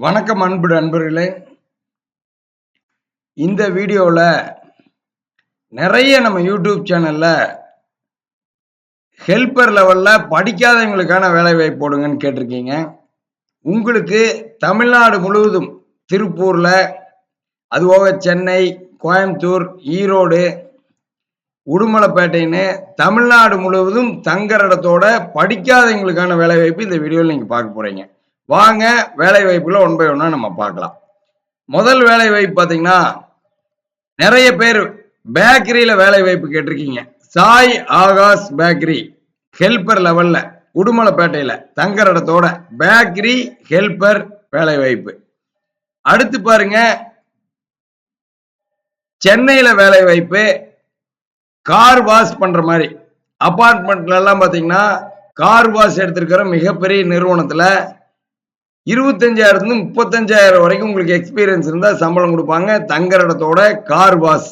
வணக்கம் அன்பு நண்பர்களே. இந்த வீடியோவில் நிறைய நம்ம யூடியூப் சேனலில் ஹெல்ப்பர் லெவலில் படிக்காதவங்களுக்கான வேலை வாய்ப்பு போடுங்கன்னு கேட்டிருக்கீங்க. உங்களுக்கு தமிழ்நாடு முழுவதும் திருப்பூரில் அதுபோக சென்னை கோயம்புத்தூர் ஈரோடு உடுமலைப்பேட்டைன்னு தமிழ்நாடு முழுவதும் தங்குற இடத்தோட படிக்காதவங்களுக்கான வேலைவாய்ப்பு இந்த வீடியோவில் நீங்கள் பார்க்க போகிறீங்க வாங்க வேலை வாய்ப்புகளை ஒன் பை ஒன்னா நம்ம பார்க்கலாம். முதல் வேலை வாய்ப்பு பார்த்தீங்கன்னா நிறைய பேர் பேக்கரியில வேலை வாய்ப்பு கேட்டிருக்கீங்க. சாய் ஆகாஷ் பேக்கரி ஹெல்பர் லெவல்ல உடுமலைப்பேட்டையில தங்கர் இடத்தோட பேக்கரி ஹெல்பர் வேலை வாய்ப்பு அடுத்து பாருங்க சென்னையில வேலை வாய்ப்பு கார் வாஷ் பண்ற மாதிரி. அப்பார்ட்மெண்ட்ல எல்லாம் பாத்தீங்கன்னா கார் வாஷ் எடுத்திருக்கிற மிகப்பெரிய நிறுவனத்துல இருபத்தஞ்சாயிரத்துல முப்பத்தஞ்சாயிரம் வரைக்கும் உங்களுக்கு எக்ஸ்பீரியன்ஸ் இருந்தா சம்பளம் கொடுப்பாங்க. தங்குற இடத்தோட car wash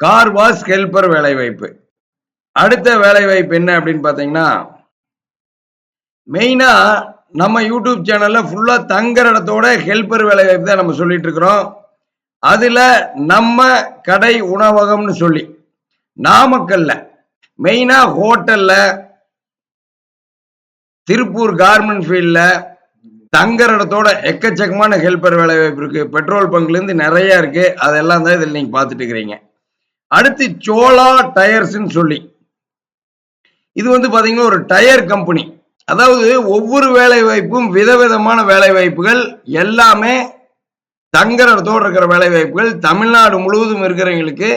car wash helper வேலை வாய்ப்பு அடுத்த வேலை வாய்ப்பு என்ன அப்படின்னு பாத்தீங்கன்னா மெயினா நம்ம யூடியூப் சேனல்ல ஃபுல்லா தங்குற இடத்தோட ஹெல்பர் வேலை வாய்ப்பு தான் நம்ம சொல்லிட்டு இருக்கிறோம். அதுல நம்ம கடை உணவகம்னு சொல்லி நாமக்கல்ல மெயினா ஹோட்டல்ல திருப்பூர் கார்மெண்ட் ஃபீல்டில் தங்குற இடத்தோட எக்கச்சக்கமான ஹெல்பர் வேலை வாய்ப்பு இருக்கு. பெட்ரோல் பங்க்லேருந்து நிறைய இருக்கு. அதெல்லாம் தான் இதில் நீங்கள் பார்த்துட்டு இருக்கிறீங்க. அடுத்து சோலா டயர்ஸ்ன்னு சொல்லி. இது வந்து பார்த்தீங்கன்னா ஒரு டயர் கம்பெனி அதாவது ஒவ்வொரு வேலை வாய்ப்பும் விதவிதமான வேலை வாய்ப்புகள் எல்லாமே தங்குற இடத்தோடு இருக்கிற வேலை வாய்ப்புகள். தமிழ்நாடு முழுவதும் இருக்கிறவங்களுக்கு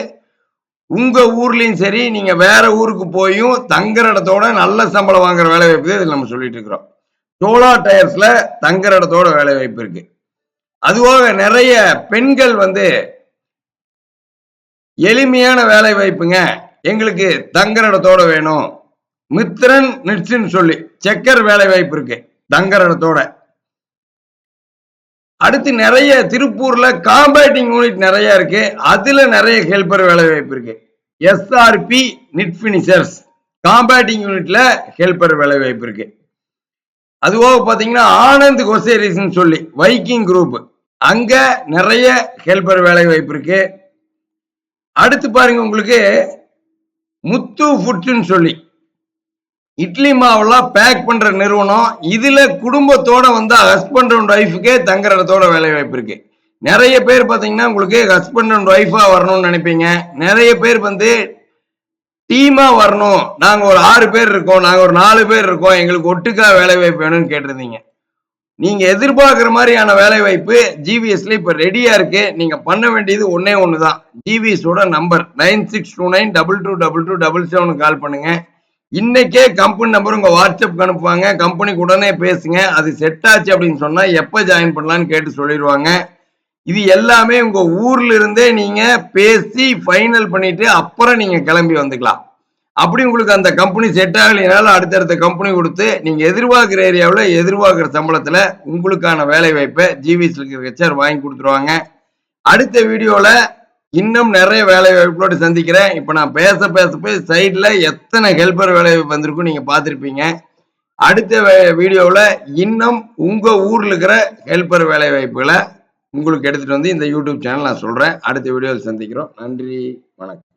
உங்க ஊர்லயும் சரி நீங்க வேற ஊருக்கு போயும் தங்குற இடத்தோட நல்ல சம்பளம் வாங்குற வேலை வாய்ப்பு இதில் நம்ம சொல்லிட்டு இருக்கிறோம். சோலா டயர்ஸ்ல தங்குற இடத்தோட வேலை வாய்ப்பு இருக்கு. அதுவாக நிறைய பெண்கள் வந்து எளிமையான வேலை வாய்ப்புங்க. எங்களுக்கு தங்குற இடத்தோட வேணும். மித்ரன் நிட்ஸ்ன்னு சொல்லி செக்கர் வேலை வாய்ப்பு இருக்கு. தங்குற இடத்தோட. அடுத்து நிறைய திருப்பூர்ல காம்பேட்டிங் யூனிட் நிறைய இருக்கு. அதுல நிறைய ஹெல்பர் வேலை வாய்ப்பு இருக்கு. எஸ்ஆர்பி நிட் பினிஷர்ஸ் காம்பேட்டிங் யூனிட்ல ஹெல்பர் வேலை வாய்ப்பு இருக்கு. அதுபோக பாத்தீங்கன்னா ஆனந்த் கொசேரிஸ் சொல்லி வைக்கிங் குரூப் அங்க நிறைய ஹெல்பர் வேலை வாய்ப்பு இருக்கு. அடுத்து பாருங்க உங்களுக்கு முத்து ஃபுட்ஸ்ன்னு சொல்லி இட்லி மாவெல்லாம் பேக் பண்ற நிறுவனம் இதுல குடும்பத்தோட வந்தா ஹஸ்பண்ட் அண்ட் ஒய்ஃபுக்கே தங்குற இடத்தோட வேலை வாய்ப்பு இருக்கு. நிறைய பேர் பாத்தீங்கன்னா உங்களுக்கு ஹஸ்பண்ட் அண்ட் ஒய்ஃபா வரணும்னு நினைப்பீங்க. நிறைய பேர் வந்து டீமா வரணும். நாங்க ஒரு ஆறு பேர் இருக்கோம் நாங்க ஒரு நாலு பேர் இருக்கோம் எங்களுக்கு ஒட்டுக்கா வேலை வாய்ப்பு வேணும்னு கேட்டிருந்தீங்க. நீங்க எதிர்பார்க்குற மாதிரியான வேலை வாய்ப்பு ஜிவிஎஸ்ல இப்ப ரெடியா இருக்கு. நீங்க பண்ண வேண்டியது ஒன்னே ஒண்ணுதான். ஜிவிஎஸோட number nine six two nine double two double two double செவனுக்கு கால் பண்ணுங்க. இன்னைக்கே கம்பெனி நம்பர் உங்க வாட்ஸ்அப் அனுப்புவாங்க. கம்பெனிக்கு உடனே பேசுங்க. அது செட் ஆச்சு அப்படின்னு சொன்னா எப்ப ஜாயின் பண்ணலான்னு கேட்டு சொல்லிடுவாங்க. இது எல்லாமே உங்க ஊர்ல இருந்தே நீங்க பேசி ஃபைனல் பண்ணிட்டு அப்புறம் நீங்க கிளம்பி வந்துக்கலாம். அப்படி உங்களுக்கு அந்த கம்பெனி செட் ஆகலைனாலும் அடுத்தடுத்த கம்பெனி கொடுத்து நீங்க எதிர்பார்க்குற ஏரியாவில் எதிர்பார்க்குற சம்பளத்துல உங்களுக்கான வேலை வாய்ப்பை ஜிவிஎஸ் ஹெச்ஆர் வாங்கி கொடுத்துருவாங்க. அடுத்த வீடியோவில் இன்னும் நிறைய வேலை வாய்ப்புகளோடு சந்திக்கிறேன். இப்போ நான் பேச பேச போய் சைடில் எத்தனை ஹெல்பர் வேலை வாய்ப்பு வந்திருக்கும் நீங்கள் பார்த்துருப்பீங்க. அடுத்த வீடியோவில் இன்னும் உங்கள் ஊரில் இருக்கிற ஹெல்பர் வேலை வாய்ப்புகளை உங்களுக்கு எடுத்துகிட்டு வந்து இந்த யூடியூப் சேனல் நான் சொல்கிறேன் அடுத்த வீடியோவில் சந்திக்கிறோம். நன்றி வணக்கம்.